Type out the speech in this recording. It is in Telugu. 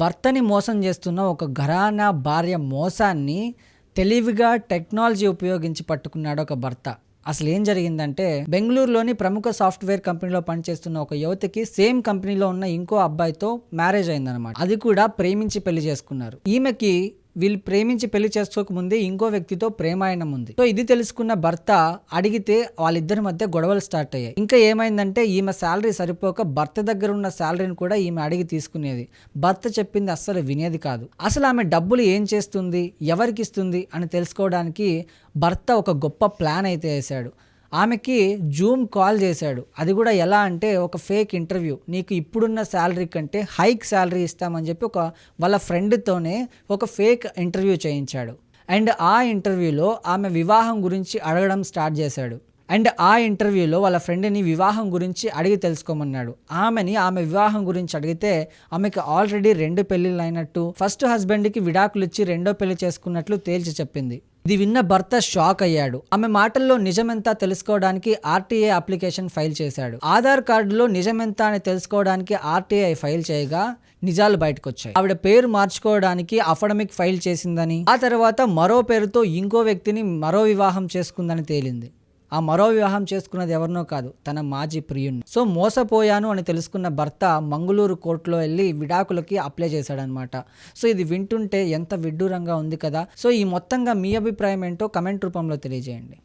భర్తని మోసం చేస్తున్న ఒక ఘరానా భార్య మోసాన్ని తెలివిగా టెక్నాలజీ ఉపయోగించి పట్టుకున్నాడు ఒక భర్త. అసలు ఏం జరిగిందంటే బెంగళూరులోని ప్రముఖ సాఫ్ట్వేర్ కంపెనీలో పనిచేస్తున్న ఒక యువతికి సేమ్ కంపెనీలో ఉన్న ఇంకో అబ్బాయితో మ్యారేజ్ అయిందనమాట అది కూడా ప్రేమించి పెళ్ళి చేసుకున్నారు. ఈమెకి వీళ్ళు ప్రేమించి పెళ్ళి చేసుకోకముందే ఇంకో వ్యక్తితో ప్రేమాయణం ఉంది సో ఇది తెలుసుకున్న భర్త అడిగితే వాళ్ళిద్దరి మధ్య గొడవలు స్టార్ట్ అయ్యాయి. ఇంకా ఏమైందంటే ఈమె శాలరీ సరిపోక భర్త దగ్గర ఉన్న శాలరీని కూడా ఈమె అడిగి తీసుకునేది. భర్త చెప్పింది అస్సలు వినేది కాదు. అసలు ఆమె డబ్బులు ఏం చేస్తుంది? ఎవరికి ఇస్తుంది? అని తెలుసుకోవడానికి భర్త ఒక గొప్ప ప్లాన్ అయితే వేశాడు. ఆమెకి జూమ్ కాల్ చేశాడు. అది కూడా ఎలా అంటే ఒక ఫేక్ ఇంటర్వ్యూ. నీకు ఇప్పుడున్న శాలరీ కంటే హైక్ శాలరీ ఇస్తామని చెప్పి ఒక వాళ్ళ ఫ్రెండ్తోనే ఒక ఫేక్ ఇంటర్వ్యూ చేయించాడు. అండ్ ఆ ఇంటర్వ్యూలో ఆమె వివాహం గురించి అడగడం స్టార్ట్ చేశాడు. అండ్ ఆ ఇంటర్వ్యూలో వాళ్ళ ఫ్రెండ్ని వివాహం గురించి అడిగి తెలుసుకోమన్నాడు. ఆమెని ఆమె వివాహం గురించి అడిగితే ఆమెకి ఆల్రెడీ రెండు పెళ్ళిళ్ళు అయినట్టు ఫస్ట్ హస్బెండ్కి విడాకులు ఇచ్చి రెండో పెళ్ళి చేసుకున్నట్లు తేల్చి చెప్పింది. ఇది విన్న భర్త షాక్ అయ్యాడు. ఆమె మాటల్లో నిజమెంతా తెలుసుకోవడానికి ఆర్టీఏ అప్లికేషన్ ఫైల్ చేశాడు. ఆధార్ కార్డులో నిజమెంత అని తెలుసుకోవడానికి ఆర్టీఐ ఫైల్ చేయగా నిజాలు బయటకొచ్చాయి. ఆవిడ పేరు మార్చుకోవడానికి అఫడమిక్ ఫైల్ చేసిందని ఆ తర్వాత మరో పేరుతో ఇంకో వ్యక్తిని మరో వివాహం చేసుకుందని తేలింది. ఆ మరో వివాహం చేసుకున్నది ఎవరినో కాదు తన మాజీ ప్రియుణ్ణి. సో మోసపోయాను అని తెలుసుకున్న భర్త మంగళూరు కోర్టులో వెళ్ళి విడాకులకి అప్లై చేశాడనమాట సో ఇది వింటుంటే ఎంత విడ్డూరంగా ఉంది కదా. సో ఈ మొత్తంగా మీ అభిప్రాయం ఏంటో కమెంట్ రూపంలో తెలియజేయండి.